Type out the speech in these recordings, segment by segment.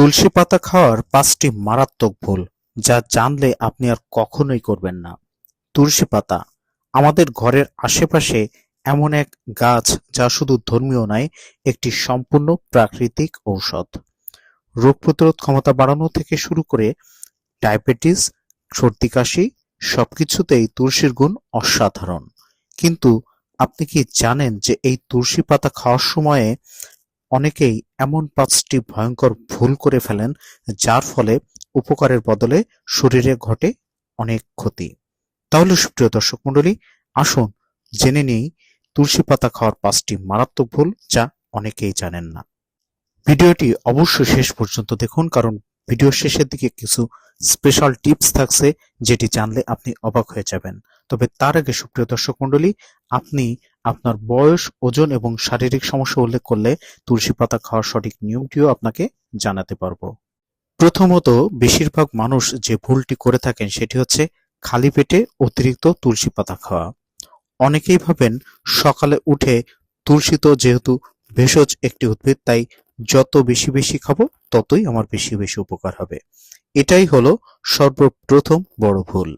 তুলসী পাতা খাওয়ার পাঁচটি মারাত্মক ভুল, যা জানলে আপনি আর কখনোই করবেন না। তুলসী পাতা, আমাদের ঘরের আশেপাশে এমন এক গাছ যা শুধু ধর্মীয় নয়, একটি সম্পূর্ণ প্রাকৃতিক ঔষধ। রোগ প্রতিরোধ ক্ষমতা বাড়ানো থেকে শুরু করে ডায়াবেটিস, সর্দি কাশি, সবকিছুতেই তুলসীর গুণ অসাধারণ। কিন্তু আপনি কি জানেন যে এই তুলসী পাতা খাওয়ার সময়ে অনেকেই এমন পাঁচটি ভয়ঙ্কর ভুল করে ফেলেন, যার ফলে উপকারের বদলে শরীরে ঘটে অনেক ক্ষতি। তাহলে সুপ্রিয় দর্শক মন্ডলী আসুন জেনে নেই তুলসী পাতা খাওয়ার পাঁচটি মারাত্মক ভুল যা অনেকেই জানেন না। ভিডিওটি অবশ্যই শেষ পর্যন্ত দেখুন, কারণ ভিডিওর শেষের দিকে কিছু স্পেশাল টিপস থাকছে যেটি জানলে আপনি অবাক হয়ে যাবেন। তবে তার আগে সুপ্রিয় দর্শক মণ্ডলী, আপনি আপনার বয়স, ওজন এবং শারীরিক সমস্যা উল্লেখ করলে তুলসী পাতা খাওয়ার সঠিক নিয়মটিও আপনাকে জানাতে পারব। প্রথমত, বেশিরভাগ মানুষ যে ভুলটি করে থাকেন সেটি হচ্ছে খালি পেটে অতিরিক্ত তুলসী পাতা খাওয়া। অনেকেই ভাবেন সকালে উঠে তুলসী তো যেহেতু ভেষজ একটি উদ্ভিদ, তাই যত বেশি বেশি খাব, ততই আমার বেশি বেশি উপকার হবে। এটাই হলো সর্বপ্রথম বড় ভুল।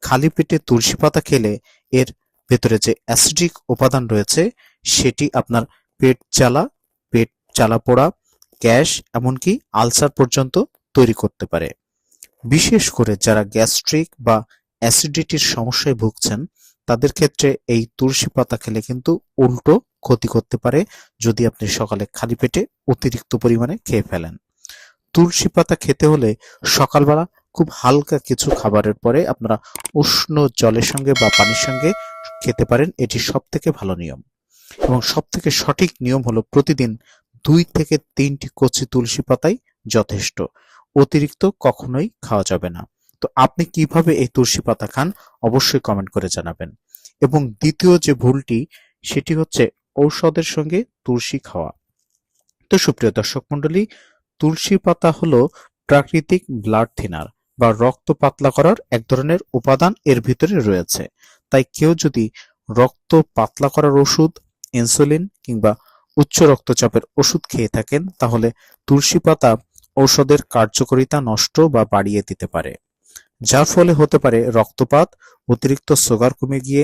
খালি পেটে তুলসী পাতা খেলে এর ভেতরে যে অ্যাসিডিক উপাদান রয়েছে, সেটি আপনার পেট জ্বালা পেট জ্বালা পোড়া, গ্যাস, এমনকি আলসার পর্যন্ত তৈরি করতে পারে। বিশেষ করে যারা গ্যাস্ট্রিক বা অ্যাসিডিটির সমস্যায় ভুগছেন তাদের ক্ষেত্রে এই তুলসী পাতা খেলে কিন্তু উল্টো ক্ষতি করতে পারে যদি আপনি সকালে খালি পেটে অতিরিক্ত পরিমাণে খেয়ে ফেলেন। তুলসী পাতা খেতে হলে সকালবেলা খুব হালকা কিছু খাবারের পরে আপনারা উষ্ণ জলের সঙ্গে বা পানির সঙ্গে খেতে পারেন, এটি সব থেকে ভালো নিয়ম। এবং সব থেকে সঠিক নিয়ম হলো প্রতিদিন দুই থেকে তিনটি কচি তুলসী পাতাই যথেষ্ট, অতিরিক্ত কখনোই খাওয়া যাবে না। তো আপনি কীভাবে এই তুলসী পাতা খান, অবশ্যই কমেন্ট করে জানাবেন। এবং দ্বিতীয় যে ভুলটি, সেটি হচ্ছে ঔষধের সঙ্গে তুলসী খাওয়া। তো সুপ্রিয় দর্শক মণ্ডলী, তুলসী পাতা হলো প্রাকৃতিক ব্লাড থিনার বা রক্ত পাতলা করার এক ধরনের উপাদান এর ভিতরে রয়েছে। তাই কেউ যদি রক্ত পাতলা করার ওষুধ ইনসুলিন কিংবা উচ্চ রক্তচাপের ওষুধ খেয়ে থাকেন, তাহলে তুলসী পাতা ঔষধের কার্যকারিতা নষ্ট বা বাড়িয়ে দিতে পারে। যার ফলে হতে পারে রক্তপাত, অতিরিক্ত সুগার কমে গিয়ে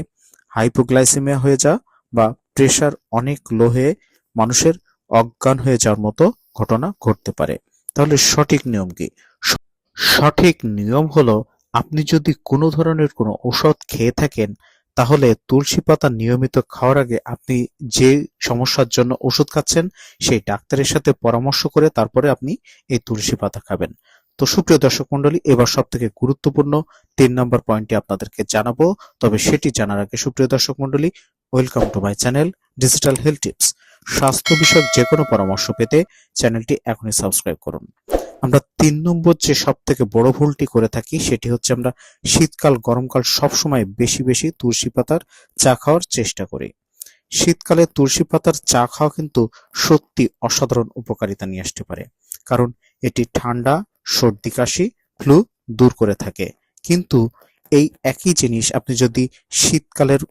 হাইপোগ্লাইসেমিয়া হয়ে যা বা প্রেশার অনেক লো হয়ে মানুষের অজ্ঞান হয়ে যাওয়ার মতো ঘটনা ঘটতে পারে। তাহলে সঠিক নিয়ম কি? সঠিক নিয়ম হলো আপনি যদি কোনো ধরনের কোনো ঔষধ খেয়ে থাকেন, তাহলে তুলসী পাতা নিয়মিত খাওয়ার আগে আপনি যে সমস্যার জন্য ওষুধ খাচ্ছেন, সেই ডাক্তারের সাথে পরামর্শ করে তারপরে আপনি এই তুলসী পাতা খাবেন। তো সুপ্রিয় দর্শক মন্ডলী এবার সব থেকে গুরুত্বপূর্ণ তিন নম্বর পয়েন্টটি আপনাদেরকে জানাব। তবে সেটি জানার আগে সুপ্রিয় দর্শক মন্ডলী welcome to my channel digital health tips. স্বাস্থ্য বিষয়ক যে কোনো পরামর্শ পেতে চ্যানেলটি এখনই সাবস্ক্রাইব করুন। আমরা তিন নম্বর যে সব থেকে বড় ভুলটি করে থাকি, সেটি হচ্ছে আমরা শীতকাল, গরমকাল সব সময় বেশি বেশি তুলসী পাতার চা খাওয়ার চেষ্টা করি। শীতকালে তুলসী পাতার চা খাওয়া কিন্তু সত্যি অসাধারণ উপকারিতা নিয়ে আসতে পারে। কারণ এটি ঠান্ডা সর্দি, কাশি ফ্লু দূর করে থাকে। কিন্তু এই একই জিনিস আপনি যদি শীতকালের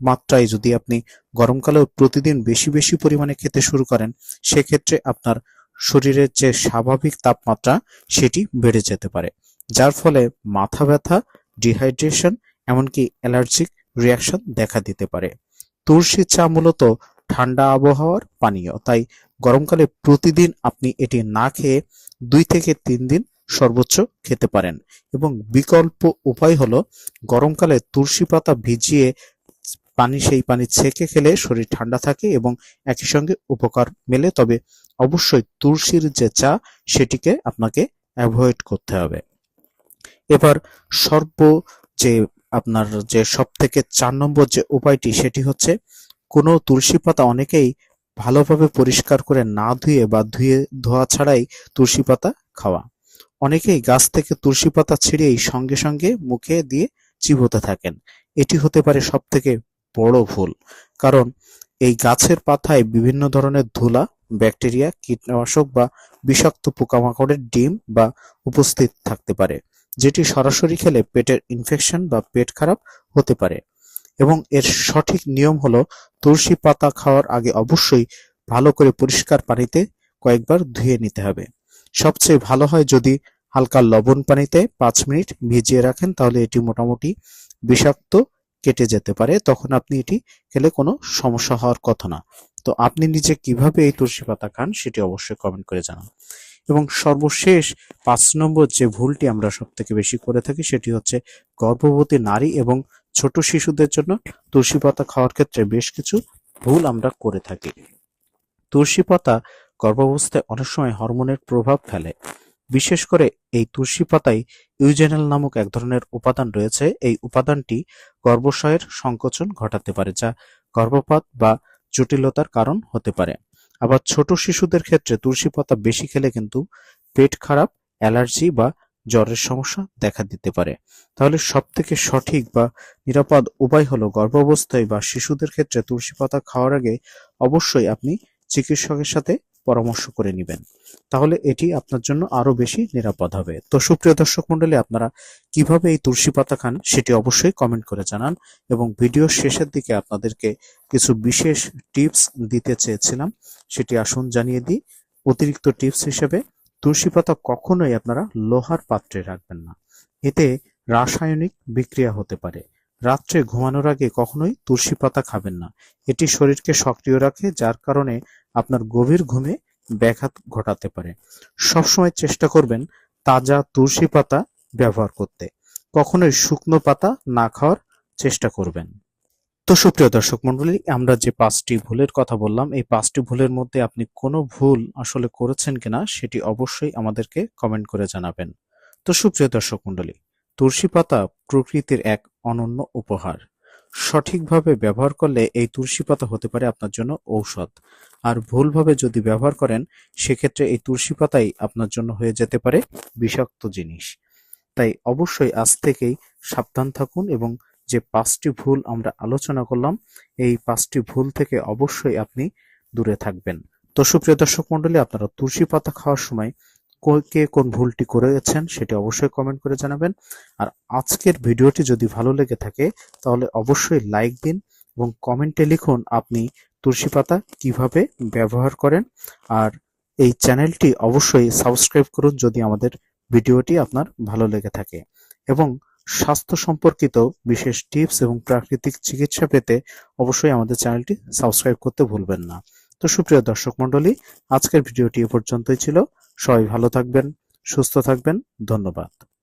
মাত্রায় যদি আপনি গরমকালেও প্রতিদিন বেশি বেশি পরিমাণে খেতে শুরু করেন, সেক্ষেত্রে আপনার শরীরের যে স্বাভাবিক তাপমাত্রা, সেটি বেড়ে যেতে পারে। যার ফলে মাথা ব্যথা ডিহাইড্রেশন এমনকি অ্যালার্জিক রিয়াকশন দেখা দিতে পারে। তুলসী চা মূলত ঠান্ডা আবহাওয়ার পানীয়, তাই গরমকালে প্রতিদিন আপনি এটি না খেয়ে দুই থেকে তিন দিন সর্বোচ্চ খেতে পারেন। এবং বিকল্প উপায় হলো গরমকালে তুলসী পাতা ভিজিয়ে পানি, সেই পানি ছেঁকে খেলে শরীর ঠান্ডা থাকে এবং একই সঙ্গে উপকার মেলে। তবে অবশ্যই তুলসীর যে চা, সেটিকে আপনাকে অ্যাভয়েড করতে হবে। এবার সর্ব যে আপনার যে সব থেকে চার নম্বর যে উপায়টি, সেটি হচ্ছে কোনো তুলসী পাতা অনেকেই ভালোভাবে পরিষ্কার করে না ধুয়ে বা ধুয়ে ধোয়া ছাড়াই তুলসী পাতা খাওয়া। অনেকেই গাছ থেকে তুলসী পাতা ছিঁড়েই সঙ্গে সঙ্গে মুখে দিয়ে চিবোতে থাকেন। এটি হতে পারে সব থেকে বড় ভুল, কারণ এই গাছের পাতায় বিভিন্ন ধরনের ধুলা, ব্যাকটেরিয়া, কীটনাশক বা বিষাক্ত পোকামাকড়ের ডিম বা উপস্থিত থাকতে পারে, যেটি সরাসরি খেলে পেটের ইনফেকশন বা পেট খারাপ হতে পারে। এবং এর সঠিক নিয়ম হলো তুলসী পাতা খাওয়ার আগে অবশ্যই ভালো করে পরিষ্কার পানিতে কয়েকবার ধুয়ে নিতে হবে। সবচেয়ে ভালো হয় যদি হালকা লবণ পানিতে পাঁচ মিনিট ভিজিয়ে রাখেন, তাহলে এটি মোটামুটি বিষাক্ত কেটে যেতে পারে। তখন আপনি এটি খেলে কোনো সমস্যা হওয়ার কথা না। তো আপনি নিজে কীভাবে এই তুলসী পাতা খান সেটি অবশ্যই কমেন্ট করে জানান। এবং সর্বশেষ পাঁচ নম্বর যে ভুলটি আমরা সব থেকে বেশি করে থাকি, সেটি হচ্ছে গর্ভবতী নারী এবং ছোট শিশুদের জন্য তুলসী পাতা খাওয়ার ক্ষেত্রে বেশ কিছু ভুল আমরা করে থাকি। তুলসী পাতা গর্ভাবস্থায় অনেক সময় হরমোনের প্রভাব ফেলে। বিশেষ করে এই তুলসী পাতায় ইউজেনাল নামক এক ধরনের উপাদান রয়েছে। এই উপাদানটি গর্ভাশয়ের সংকোচন ঘটাতে পারে, যা গর্ভপাত বা জটিলতার কারণ হতে পারে। আবার ছোট শিশুদের ক্ষেত্রে তুলসী পাতা বেশি খেলে কিন্তু পেট খারাপ, অ্যালার্জি বা জ্বরের সমস্যা দেখা দিতে পারে। তাহলে সব থেকে সঠিক বা নিরাপদ উপায় হলো গর্ভাবস্থায় বা শিশুদের ক্ষেত্রে তুলসী পাতা খাওয়ার আগে অবশ্যই আপনি চিকিৎসকের সাথে পরামর্শ করে নেবেন। তাহলে এটি আপনার জন্য আরও বেশি নিরাপদ হবে। তো সুপ্রিয় দর্শক মন্ডলী আপনারা কীভাবে এই তুলসী পাতা খান সেটি অবশ্যই কমেন্ট করে জানান এবং ভিডিওর শেষের দিকে আপনাদেরকে কিছু বিশেষ টিপস দিতে চেয়েছিলাম, সেটি আসুন জানিয়ে দিই। অতিরিক্ত টিপস হিসেবে তুলসী পাতা কখনোই আপনারা লোহার পাত্রে রাখবেন না। এতে রাসায়নিক বিক্রিয়া হতে পারে। রাত্রে ঘুমানোর আগে কখনোই তুলসী পাতা খাবেন না। এটি শরীরকে সক্রিয় রাখে, যার কারণে আপনার গভীর ঘুমে ব্যাঘাত ঘটাতে পারে। সবসময় চেষ্টা করবেন তাজা তুলসী পাতা ব্যবহার করতে। কখনোই শুকনো পাতা না খাওয়ার চেষ্টা করবেন। তো সুপ্রিয় দর্শক মন্ডলী, আমরা যে পাঁচটি ভুলের কথা বললাম, এই পাঁচটি ভুলের মধ্যে আপনি কোনো ভুল আসলে করেছেন কিনা সেটি অবশ্যই আমাদেরকে কমেন্ট করে জানাবেন। তো সুপ্রিয় দর্শক মন্ডলী, তুলসী পাতা প্রকৃতির এক অনন্য উপহার। সঠিকভাবে ব্যবহার করলে এই তুলসী পাতা হতে পারে আপনার জন্য ঔষধ। আর ভুলভাবে যদি ব্যবহার করেন, সেক্ষেত্রে এই তুলসী পাতাই আপনার জন্য হয়ে যেতে পারে বিষাক্ত জিনিস। তাই অবশ্যই আজ থেকেই সাবধান থাকুন এবং যে পাঁচটি ভুল আমরা আলোচনা করলাম, এই পাঁচটি ভুল থেকে অবশ্যই আপনি দূরে থাকবেন। তো সুপ্রিয় দর্শক মন্ডলী আপনারা তুলসী পাতা খাওয়ার সময় কো- কোন ভুলটি করেছেন সেটি অবশ্যই কমেন্ট করে জানাবেন। আর আজকের ভিডিওটি যদি ভালো লেগে থাকে, তাহলে অবশ্যই লাইক দিন এবং কমেন্টে লিখুন আপনি তুলসী পাতা কীভাবে ব্যবহার করেন। আর এই চ্যানেলটি অবশ্যই সাবস্ক্রাইব করুন যদি আমাদের ভিডিওটি আপনার ভালো লেগে থাকে। এবং স্বাস্থ্য সম্পর্কিত বিশেষ টিপস এবং প্রাকৃতিক চিকিৎসা পেতে অবশ্যই আমাদের চ্যানেলটি সাবস্ক্রাইব করতে ভুলবেন না। তো সুপ্রিয় দর্শক মণ্ডলী, আজকের ভিডিওটি এ পর্যন্তই ছিল। সবাই ভালো থাকবেন, সুস্থ থাকবেন। ধন্যবাদ।